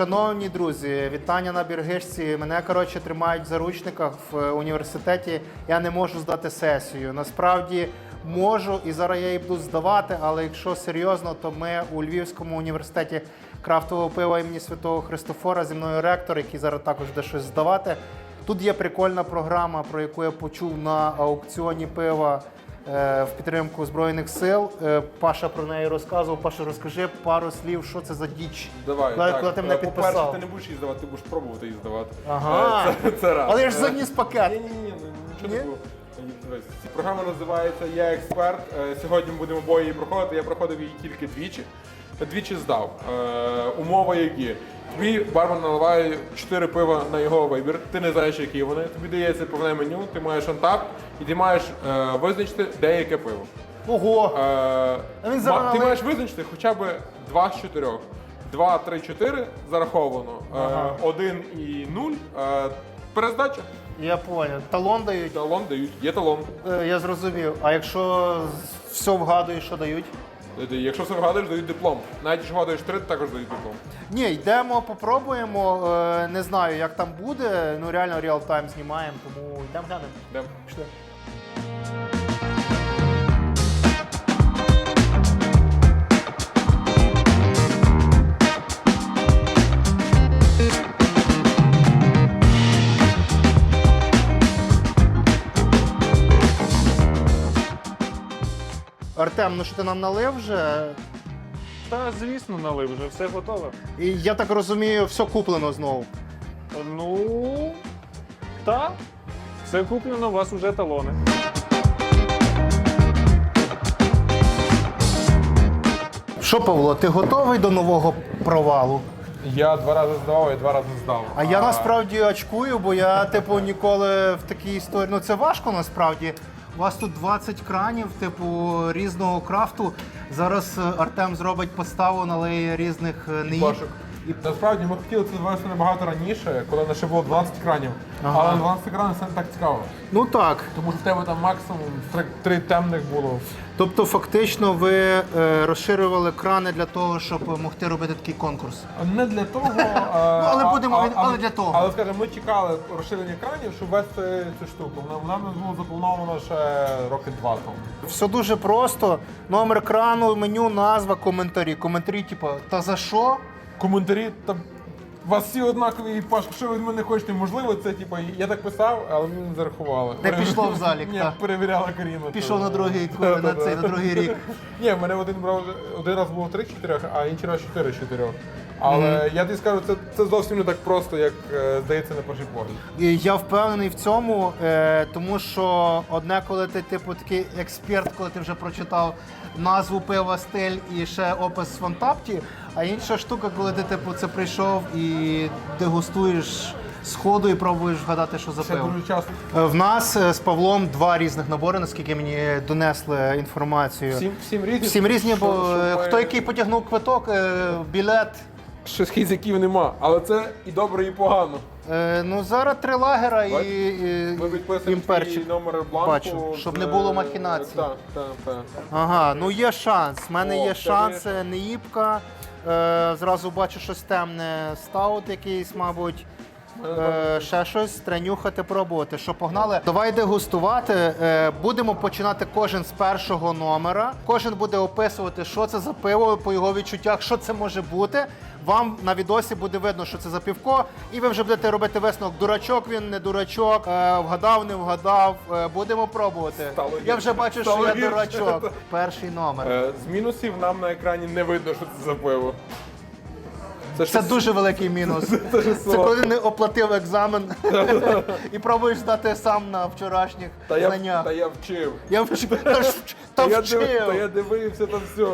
Шановні друзі, вітання на Біргишці. Мене коротше тримають в заручниках в е, університеті. Я не можу здати сесію. Насправді можу і зараз я її буду здавати, але якщо серйозно, то ми у Львівському університеті крафтового пива імені Святого Христофора зі мною ректор, який зараз також буде щось здавати. Тут є прикольна програма, про яку я почув на аукціоні пива в підтримку Збройних сил. Е, Паша про неї розказував. Паша, розкажи пару слів, що це за діч. Давай, Куди- так. куди ти мене підписав. По-перше, ти не будеш її здавати, ти будеш пробувати її здавати. Ага. Е, Це, це раз. Але я ж Е, заніс пакет. Ні, ні, ні, нічого не було. Програма називається Я експерт. Е, Сьогодні ми будемо обоє її проходити. Я проходив її тільки двічі. Двічі здав. Е, Умова які? Тобі бармен наливає 4 пива на його вибір. Ти не знаєш, які вони. Тобі дається повне меню, ти маєш антап і ти маєш е, визначити деяке пиво. Ого! Е, А він ма- ти маєш визначити хоча б 2 з 4. 2, 3, 4 зараховано. Ага. 1 і 0. Е, перездача. Я понял. Талон дають. Талон дають. Є талон. Е, Я зрозумів. А якщо з- все вгадуєш, що дають? Е, Якщо все вгадуєш, дають диплом. Навіть якщо вгадуєш три, також дають диплом. Ні, йдемо, попробуємо. Е, Не знаю, як там буде. Ну реально реал-тайм знімаємо, тому йдемо глянемо. Йдемо. Пішли. Артем, ну що ти нам налив вже? Та звісно, налив вже все готове. І я так розумію, все куплено знову. Ну та все куплено, у вас уже талони. Що, Павло, ти готовий до нового провалу? Я два рази здавав, я два рази здав. А я насправді очкую, бо я, типу, ніколи в такій історії. Ну це важко насправді. У вас тут 20 кранів, типу, різного крафту. Зараз е, Артем зробить поставу, налиє різних неї. Башок. І насправді ми хотіли це завести набагато раніше, коли на ще було 12 екранів. Ага. Але на 12 екранів це не так цікаво. Ну так. Тому що в тебе там максимум три, три темних було. Тобто, фактично, ви е, розширювали крани для того, щоб могти робити такий конкурс. Не для того, але а- будемо- а- але для того. Але скажімо, ми чекали розширення екранів, щоб ввести цю штуку. Нам нам не було заплановано ще роки два тому. Все дуже просто. Номер крану, меню, назва, коментарі. Коментарі, типу, та за що? Коментарі там. У вас всі однакові, і Пашка, що ви від мене хочете? Можливо, це типу, я так писав, але мені не зарахували. Не пішло в залік, Ні, так. перевіряла Каріна. Пішов на другий, Да, на цей, на другий рік. Ні, в мене один брав один раз було 3 4, а інший раз 4 4. Але я тобі скажу, це, це зовсім не так просто, як е, здається на перший погляд. І я впевнений в цьому, е, тому що одне, коли ти, типу, такий експерт, коли ти вже прочитав назву пива, стиль і ще опис в Антапті, а інша штука, коли ти типу це прийшов і дегустуєш сходу і пробуєш вгадати, що за Це пиво. дуже часто. Е, В нас е, з Павлом два різних набори, наскільки мені донесли інформацію. Всім, всім різні. Всім різні, бо Що- е, хто який потягнув квиток, е, білет. Ще хізяків нема, але це і добре, і погано. Е, Ну зараз три лагера і, і, Ми і підписуємо імперчик. номер бланку. Бачу, щоб не було махінацій. Так, так, так. Ага, ну є шанс. У мене О, є шанс, є це не їбка. Е, зразу бачу щось темне, стаут якийсь, мабуть. Е, ще щось тренюхати, пробувати. Що погнали? Давай дегустувати. Е, будемо починати кожен з першого номера. Кожен буде описувати, що це за пиво по його відчуттях, що це може бути. Вам на відосі буде видно, що це за півко, і ви вже будете робити висновок. Дурачок він, не дурачок, е, вгадав, не вгадав. Е, будемо пробувати. Стало Я гірше. вже бачу, Стало що я гірше. дурачок. Перший номер. Е, З мінусів нам на екрані не видно, що це за пиво. Це, Це щось- дуже великий мінус. Це коли не оплатив екзамен і пробуєш здати сам на вчорашніх Та я, знаннях. та я вчив. Я вч... та ж- та Та я, див- та я дивився там все.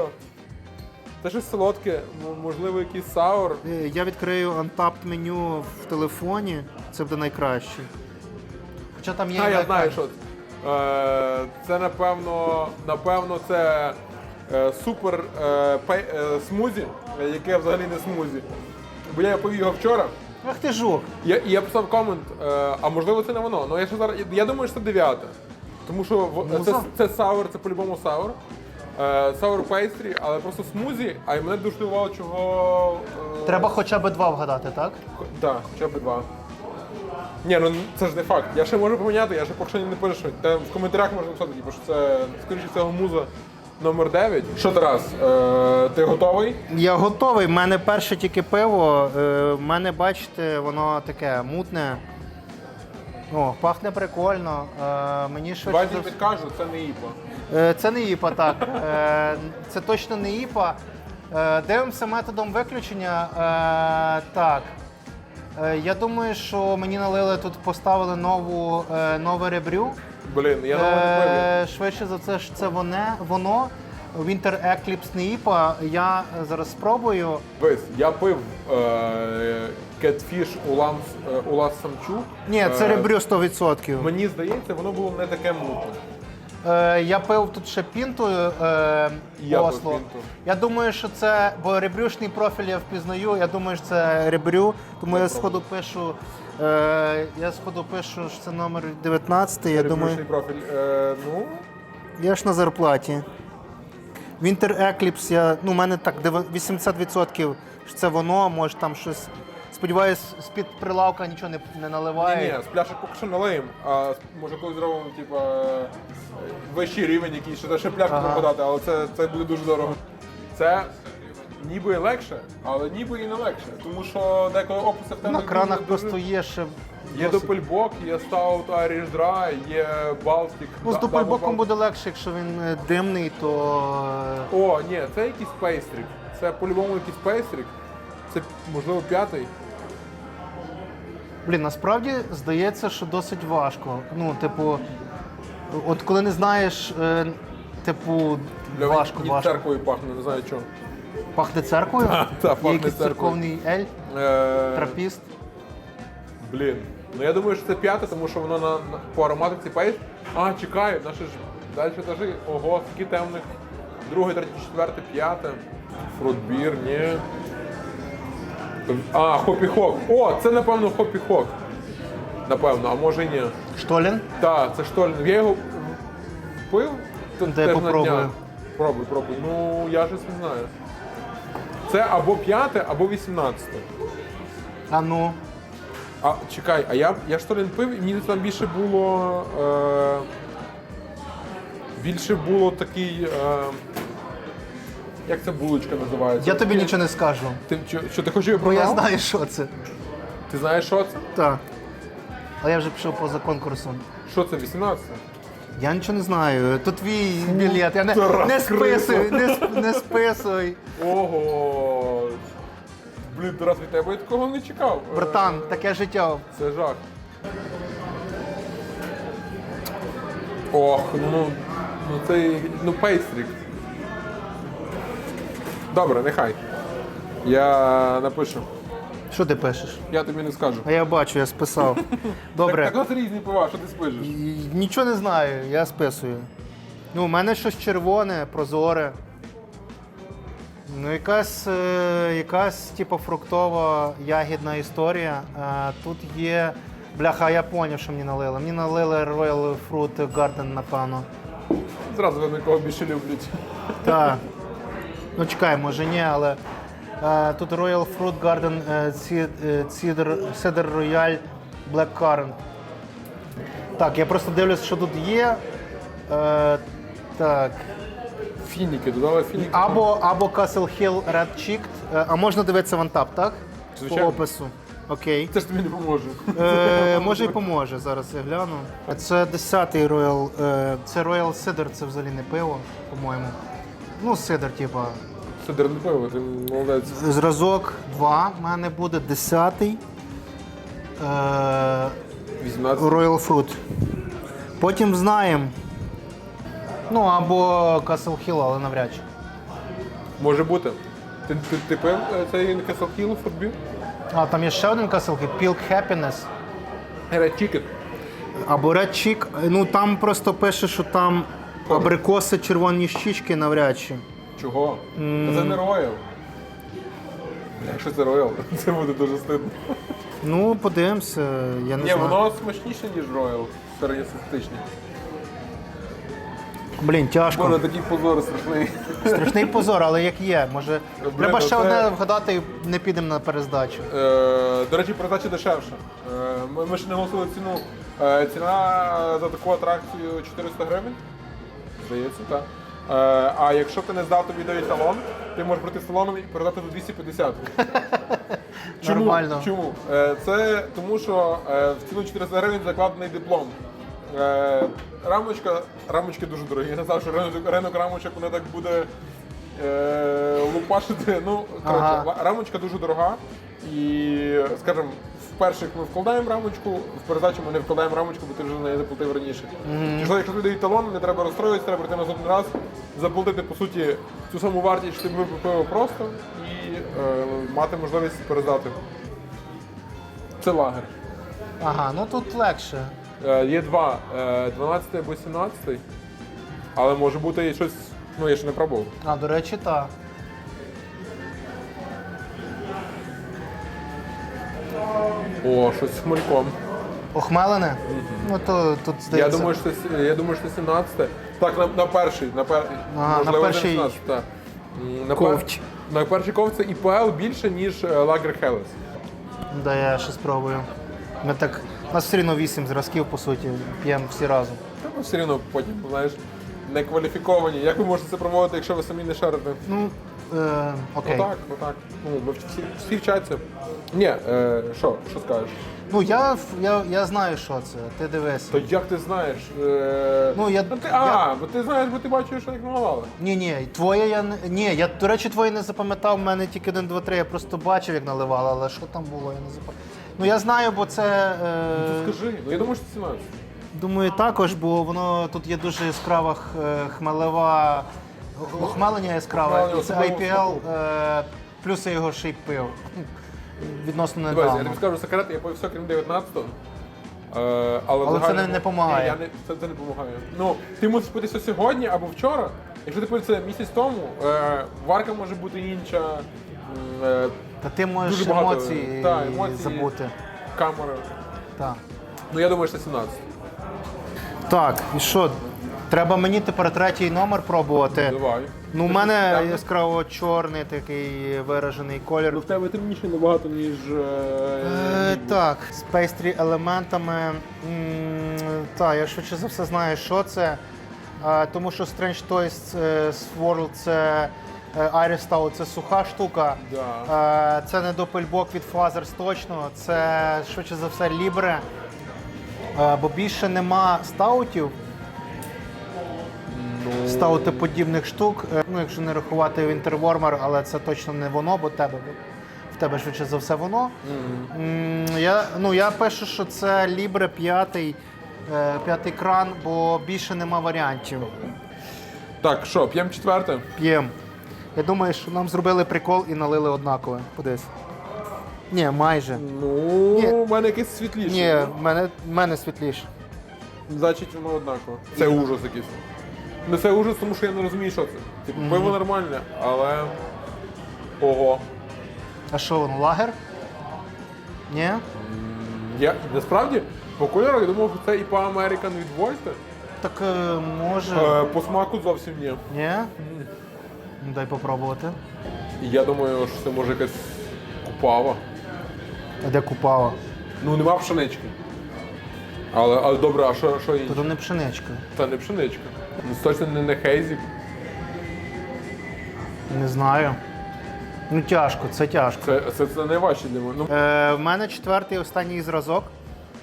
Це щось солодке, м- можливо, якийсь саур. Е, Я відкрию Untapped меню в телефоні, це буде найкраще. Хоча там є. А, я знаю, що це. Е, це напевно, напевно, це е, супер е, е, смузі, яке взагалі не смузі. Бо я повів його вчора. Ах ти жук. Я, і я писав комент, е, а можливо це не воно. Ну я ще зараз. Я думаю, що це дев'яте. Тому що в- Ну, це, за- це саур, це по-любому саур. Е, Sour pastry, але просто смузі, а й мене дуже дивувало, чого. е, Треба хоча б два вгадати, так? Так, хоча б два. Ні, ну це ж не факт. Я ще можу поміняти, я ще поки що не пишу. Та в коментарях можна написати, типу, що це, скоріше всього, муза номер 9. Що Тарас, е, ти готовий? Я готовий. У мене перше тільки пиво. Е, В мене, бачите, воно таке мутне. О, пахне прикольно. Е, Мені швидше. Давайте я підкажу, це не іпа. Е, Це не ІПА, так. Е, Це точно не ІПА. Е, Дивимося методом виключення. Е, Так. Е, Я думаю, що мені налили тут, поставили нову, е, нове ребрю. Блін, я не. Е, Швидше за це ж це воне, воно. Winter Eclipse не ІПА. Я зараз спробую. Дивись, я пив е, кетфіш Улам, е, Улас Самчук. Ні, це Е, ребрю 100%. Мені здається, воно було не таке мутне. Е, Я пив тут ще пінту е, Я пив Осло. пінту. Я думаю, що це, бо ребрюшний профіль я впізнаю. Я думаю, що це ребрю, тому я сходу пишу. Е, я сходу пишу, що це номер 19. Я думаю, профіль. Е, ну, я ж на зарплаті. Winter Eclipse, я, ну, у мене так дев- 80% що це воно, може там щось. Сподіваюсь, з-під прилавка нічого не, не ні, наливає. ні, з пляшок поки що налиємо, а може колись зробимо, типу, е, вищий рівень якийсь, що ще пляшку Ага. продати, але це, це буде дуже дорого. Це ніби легше, але ніби і не легше. Тому що деколи описи в тебе На кранах дуже- просто є ще. Є досить- Doppelbock, є Stout Irish Dry, є Baltic. Ну, з Да- дупельбоком Double буде легше, якщо він е, димний, то. е, О, ні, це якийсь пейстрік. Це по-любому якийсь пейстрік. Це можливо п'ятий. Блін, насправді здається, що досить важко. Ну, типу, от коли не знаєш, е, типу, Для важко, мені важко. церквою пахне, не знаю чого. Пахне церквою? та, Є якийсь церквою. церковний ель, Е, трапіст. Блін. Ну я думаю, що це п'яте, тому що воно на, на по ароматиці пейст. А, чекаю, наші ж далі етажі. Ого, скільки темних. Друге, третє, четверте, п'яте. Фрутбір, ні. А, хопі-хок. О, це напевно хопі-хок. Напевно, а може і ні. Штолін? Так, це штольн. Я його пив. теж на попробую. днях. Пробуй, пробуй. Ну, я щось не знаю. Це або п'яте, або вісімнадцяте. А ну. А чекай, а я, я штолін пив, і мені там більше було. Е, більше було такий. Е, як ця булочка називається? Я тобі Ти- нічого не скажу. Ти, що, що ти хочеш Бо я знаю, що це. Ти знаєш, що це? Так. А я вже пішов поза конкурсом. Що це, 18? Я нічого не знаю. То твій білет. Я не, не списуй, не, сп- не списуй. Ого! Блін, Тарас, від тебе я такого не чекав. Е, Братан, таке життя. Це жах. Ох, ну, ну це ну пейстрік. Добре, нехай. Я напишу. Що ти пишеш? Я тобі не скажу. А я бачу, я списав. Добре. Так, так у нас різні пива, що ти спишеш? І- Нічого не знаю, я списую. Ну, у мене щось червоне, прозоре. Ну, якась, е, якась типу, фруктова ягідна історія. Е, тут є. Бляха, я поняв, що мені налили. Мені налили Royal Fruit Garden, напевно. Зразу видно, кого більше люблять. Так. Ну чекай, може ні, але тут Royal Fruit Garden е, е, Cedar, Cedar Royal Black Currant. Так, я просто дивлюсь, що тут є. Е, так. Фініки, додали фініки. Або, або Castle Hill Red Cheeked. Е, а можна дивитися вантап, так? Звичайно. По опису. Окей. Це ж тобі не поможе. Е, може і поможе, зараз я гляну. Це 10-й Royal. Е, це Royal Cider, це взагалі не пиво, по-моєму. Ну, сидр, типа. Це дерне ти молодець. Зразок 2 в мене буде 10-й. Е, 18. Royal Fruit. Потім знаємо. Ну, або Castle Hill, але навряд чи. Може бути. Ти, ти, ти пив е, цей Castle Hill футбі? А, там є ще один Castle Hill, Pilk Happiness. Red Chicken. Або Red Chick. Ну там просто пише, що там абрикоси, червоні щічки навряд чи. Чого? Та Це не. Бля, Якщо це Royal, це буде дуже стидно. Ну, подивимося, я не Ні, знаю. воно смачніше, ніж Royal середньостатистичний. Блін, тяжко. Боже, такий позор страшний. Страшний позор, але як є. Може, Блін, треба ще оце- одне вгадати і не підемо на перездачу. Е, До речі, передача дешевша. Е, Ми, ми ще не голосили ціну. Е, Ціна за таку атракцію 400 гривень. Здається, так. Е, А якщо ти не здав тобі дають талон, ти можеш прийти з талоном і передати за 250. Чому? Нормально. Чому? Е, Це тому, що е, в ціну 400 гривень закладений диплом. Рамочка, рамочки дуже дорогі. Я не знав, що ринок, ринок рамочок вони так буде лупашити. Ну, коротше, Ага. рамочка дуже дорога. І, скажімо, в перших ми вкладаємо рамочку, в передачі ми не вкладаємо рамочку, бо ти вже за неї заплатив раніше. Якщо, якщо тобі дають талон, не треба розстроюватися, треба прийти наступний раз, заплатити по суті цю саму вартість, що ти випив пиво просто, і е, мати можливість передати. Це лагер. Ага, ну тут легше. Е, є два: е, 12 або 17, але може бути і щось, ну я ще не пробував. А, до речі, так. О, щось з хмельком. Охмелене? Ну то тут Я здається. думаю, що це, я думаю, що це 17. Так, на, на перший, на, пер... Ага, можливо, на перший 17, так. М, На ковч. На перший ковці ІПЛ більше, ніж е, Лагер Хелес. Да, я ще спробую. Ми так. У нас все одно вісім зразків, по суті, п'ємо всі разом. Та ми все одно потім, знаєш, не кваліфіковані. Як ви можете це проводити, якщо ви самі не шарите? Ну, е, окей. Отак, отак. Ну, ми всі, всі вчаться. Ні, е, що, що скажеш? Ну я, я, я знаю, що це. Ти дивись. То як ти знаєш? Е... Ну, я- ти, я- А, бо ти знаєш, бо ти бачиш, що їх малювали. Ні, ні, твоє я не. Ні, я, до речі, твоє не запам'ятав, в мене тільки один, два, три. Я просто бачив, як наливали, але що там було, я не запам'ятав. Ну я знаю, бо це. Е, Скажи, ну я думаю, що це 17. Думаю, також, бо воно тут є дуже яскрава х- е, хмелева. Охмелення яскраве. І це IPL, е, плюс я його ще й пив. Відносно Дивись, я недавно. тобі скажу секрет, я пив все крім 19-го. Е, але Але це не- не помагає. Ні, я не, це, це не допомагає. Ну, ти мусиш пити все сьогодні або вчора. Якщо ти пив це місяць тому, е, варка може бути інша. м, Е, Та ти можеш Дуже багато, емоції, та, емоції. забути. камера. Так. Ну я думаю, що це 17. Так, і що? Треба мені тепер третій номер пробувати. Давай. Ну, у мене яскраво чорний такий виражений колір. Ну в тебе темніше набагато, ніж. Е, так, з пейстрі елементами. Так, я швидше за все знаю, що це. Е, Тому що Strange Toys е, Swirl це е, Iris Stout, це суха штука. Да. Е, Це не допельбок від Фазерс точно, це швидше за все лібре. Е, Бо більше нема стаутів. Ну, Стаутиподібних штук. Е, Ну, якщо не рахувати Winterwarmer, але це точно не воно, бо тебе в тебе швидше за все воно. М, Я, ну, я пишу, що це Libre п'ятий, е, п'ятий кран, бо більше нема варіантів. Так, що, п'ємо четверте? П'єм. Я думаю, що нам зробили прикол і налили однакове. Подивись. Ні, майже. Ну, Ні. у мене якесь світліше. Ні, в мене, в мене світліше. Значить, воно однаково. Це ужас якийсь. Ну це ужас, тому що я не розумію, що це. Типу, пиво нормальне, але. Ого. А що воно, лагер? Ні? Я насправді по кольору я думав, що це ІПА American від Вольта. Так е, може. Е, по смаку зовсім ні. Ні? Ну, дай попробувати. І я думаю, що це може якась купава. А де купава? Ну нема пшенички. Але, але добре, а що, що інше? То не пшеничка. Та не пшеничка. Ну точно не, не хейзі. Не знаю. Ну тяжко, це тяжко. Це, це, це найважче для мене. Ну, Е, в мене четвертий останній зразок.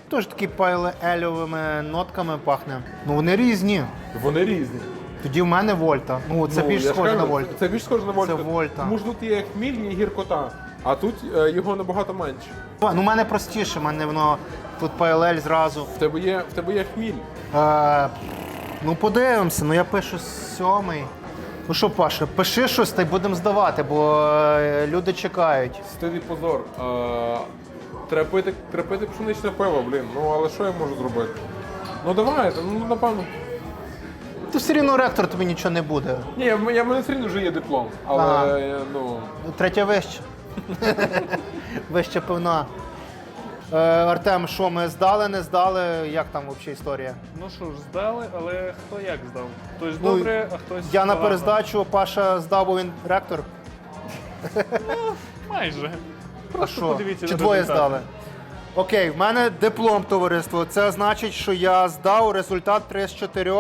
Теж такий пайле-ельовими нотками пахне. Ну вони різні. вони різні. Тоді в мене Вольта. Ну це Ну, більш я ж схоже кажу, на Вольта. Це більш схоже на Вольта. Це Вольта. Тому що тут є хміль і гіркота, а тут е, його набагато менше. Ну в мене простіше, в мене воно тут пайлель зразу. В тебе є, в тебе є хміль. Е, ну подивимося, ну я пишу сьомий. Ну що, Паша, пиши щось та й будемо здавати, бо е, люди чекають. Стиль і позор. Е, треба пити, треба пити пшеничне пиво, блін. Ну але що я можу зробити? Ну давайте, ну напевно. Ти все рівно ректор тобі нічого не буде. Ні, в мене в мене все рівно вже є диплом, але Ага. е, ну. Третя вище. Вище пивна. Е, Артем, що ми здали, не здали? Як там взагалі історія? Ну що ж, здали, але хто як здав? Хтось Ну, добре, а хтось. Я на погано. перездачу Паша здав, бо він ректор. Ну, Майже. А Просто що? подивіться Чи на двоє результати. здали? Окей, в мене диплом товариство. Це значить, що я здав результат 3 з 4,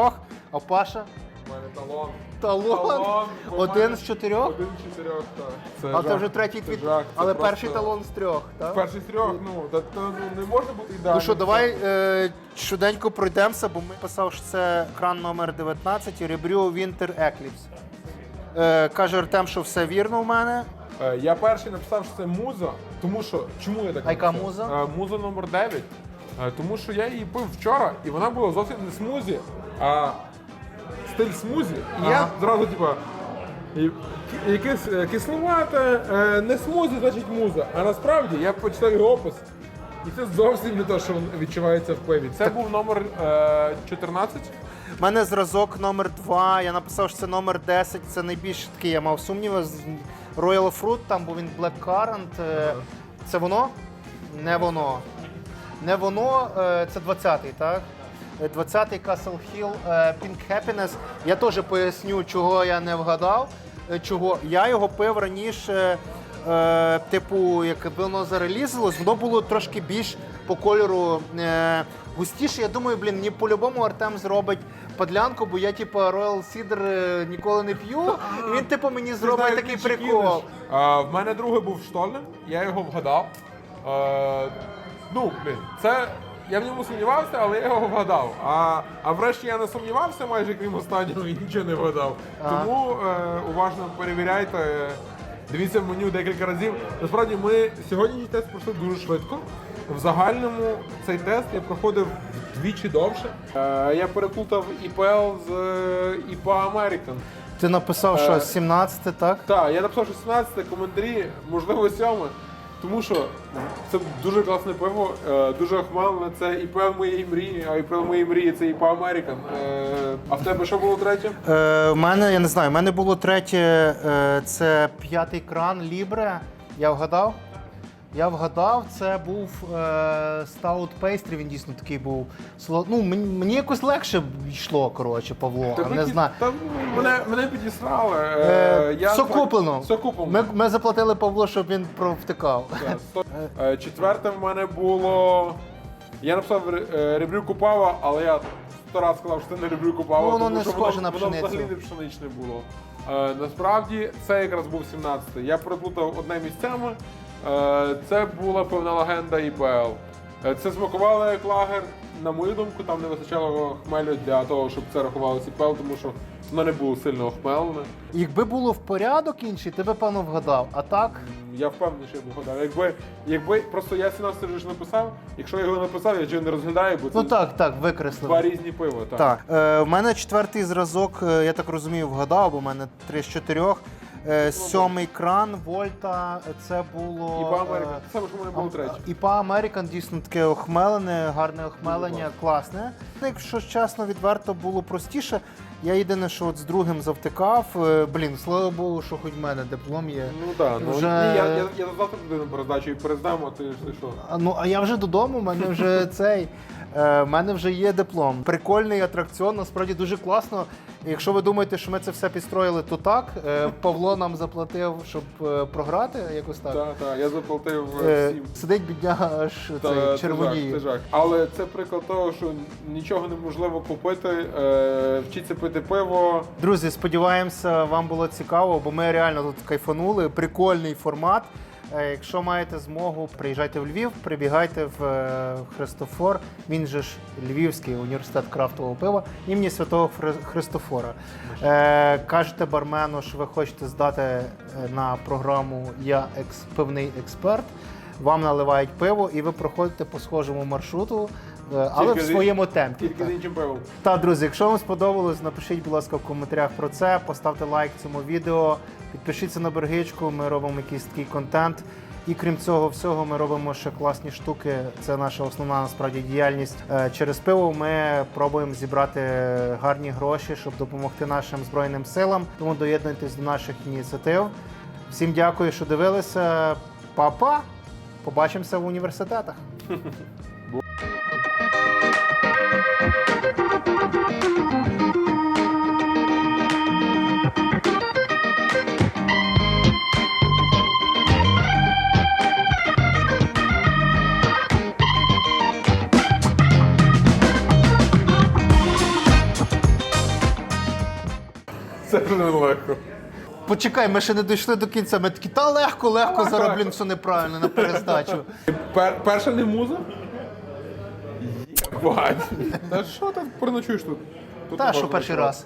а Паша У мене талон. Талон. Талон, Один з чотирьох. Один з чотирьох, так. Це А це жах. вже третій Це твіт. жах, це Але просто- перший талон з трьох. Так? Перший з трьох, ну, та, та, ну, не може бути ідеально. Ну що, давай е, швиденько пройдемося, бо ми писав, що це кран номер 19 і Rebrew Winter Eclipse. Е, каже Артем, що все вірно в мене. Е, Я перший написав, що це муза, тому що чому я так А яка написав? муза? Е, Муза номер 9. Е, Тому що я її пив вчора, і вона була зовсім не смузі, а стиль смузі. І я Ага. зразу, типа, і- е, кисловате, е, не смузі, значить муза. А насправді я почитав його опис. І це зовсім не те, що відчувається в пиві. Це був номер е, 14. У мене зразок номер 2. Я написав, що це номер 10. Це найбільш такий, я мав сумніви. з Royal Fruit, там, бо він Black Currant. Е, Це воно? Не воно. Не воно, е, це 20-й, так? Е, 20-й Castle Hill е, Pink Happiness. Я теж поясню, чого я не вгадав. Е, Чого я його пив раніше, е, типу, як воно зарелізилось, воно було трошки більш по кольору е, густіше. Я думаю, блін, мені по-любому Артем зробить подлянку, бо я, типу, Royal Cider е, ніколи не п'ю. І він, типу, мені зробить такий прикол. А, в мене другий був Штольнен, я його вгадав. Е, ну, блін, це. Я в ньому сумнівався, але я його вгадав. А, а врешті я не сумнівався майже крім останнього і нічого не вгадав. Тому е, уважно перевіряйте. Дивіться в меню декілька разів. Насправді ми сьогоднішній тест пройшли дуже швидко. В загальному цей тест я проходив вдвічі довше. Е, я переплутав ІПЛ з е, ІПА American. Ти написав, що Е, 17, так? Так, я написав що 16 коментарі, можливо, 7. Тому що це дуже класне пиво, е, дуже охмелене. Це і пиво моєї мрії, а і пиво моєї мрії це і по Американ. А в тебе що було третє? Е, У мене, я не знаю, У мене було третє, е, це п'ятий кран Лібре. Я вгадав? Я вгадав, це був е, Stout Pastry, він дійсно такий був. соло- Ну, мені, мені якось легше йшло, коротше, Павло. Та не знаю. Та, мене, мене підісрали. Е, я все куплено. Все куплено. Ми, ми заплатили Павло, щоб він провтикав. Так, сто- Е, Четверте в мене було. Я написав е, ребрю Купава, але я сто раз сказав, що це не ребрю Купава. Ну, воно тому не що схоже на воно пшеницю. взагалі не пшеничне було. Е, насправді це якраз був 17-й. Я переплутав одне місцями. Е, це була певна легенда ІПЛ. Е, Це смакувало як лагер. На мою думку, там не вистачало хмелю для того, щоб це рахувалося ІПЛ, тому що воно не було сильно охмелене. Якби було в порядок інший, ти би певно вгадав. А так, Я впевнений, що я б вгадав. Якби, якби просто я 17 вже ж написав, якщо я його написав, я його не розглядаю, бо це ну так, так, два різні пива. Так. Так, е, в мене четвертий зразок, е, я так розумію, вгадав, бо в мене три з чотирьох. Е, сьомий кран, Вольта, це було. І по Америка. е, Це ж мене було третє. І по Американ дійсно таке охмелене, гарне охмелення, класне. Якщо чесно, відверто було простіше. Я єдине, що от з другим завтикав. Е, Блін, слава Богу, що хоч в мене диплом є. Ну так, ну Вже- ні, я, я, я завтра туди на і перездам, а ти, ти що? А, Ну, а я вже додому, в мене вже цей. Е, В мене вже є диплом. Прикольний атракціон, насправді дуже класно. Якщо ви думаєте, що ми це все підстроїли, то так. Е, Павло нам заплатив, щоб е, програти, якось так. Так, так, я заплатив всім. Сидить бідняга аж цей, це червоніє. Але це приклад того, що нічого неможливо купити. Вчіться пити пиво. Друзі, сподіваємося, вам було цікаво, бо ми реально тут кайфанули. Прикольний формат. Е, Якщо маєте змогу, приїжджайте в Львів, прибігайте в е, Христофор. Він же ж Львівський університет крафтового пива імені святого Хри- Христофора. Е, кажете бармену, що ви хочете здати на програму Я пивний експерт. Вам наливають пиво, і ви проходите по схожому маршруту, але Тільки в своєму темпі. Тільки так. з іншим пивом. Та, друзі, якщо вам сподобалось, напишіть, будь ласка, в коментарях про це, поставте лайк цьому відео, підпишіться на бергичку, ми робимо якийсь такий контент. І крім цього всього, ми робимо ще класні штуки. Це наша основна насправді діяльність. Е, Через пиво ми пробуємо зібрати гарні гроші, щоб допомогти нашим збройним силам. Тому доєднуйтесь до наших ініціатив. Всім дякую, що дивилися. Па-па! Побачимося в університетах. Почекай, ми ще не дійшли до кінця. Ми такі, та легко, легко, зараз, блін, все неправильно на перестачу. Пер, перша не муза? Єбать. Та що ти проночуєш тут? Тут Та, що перший ночувати. раз.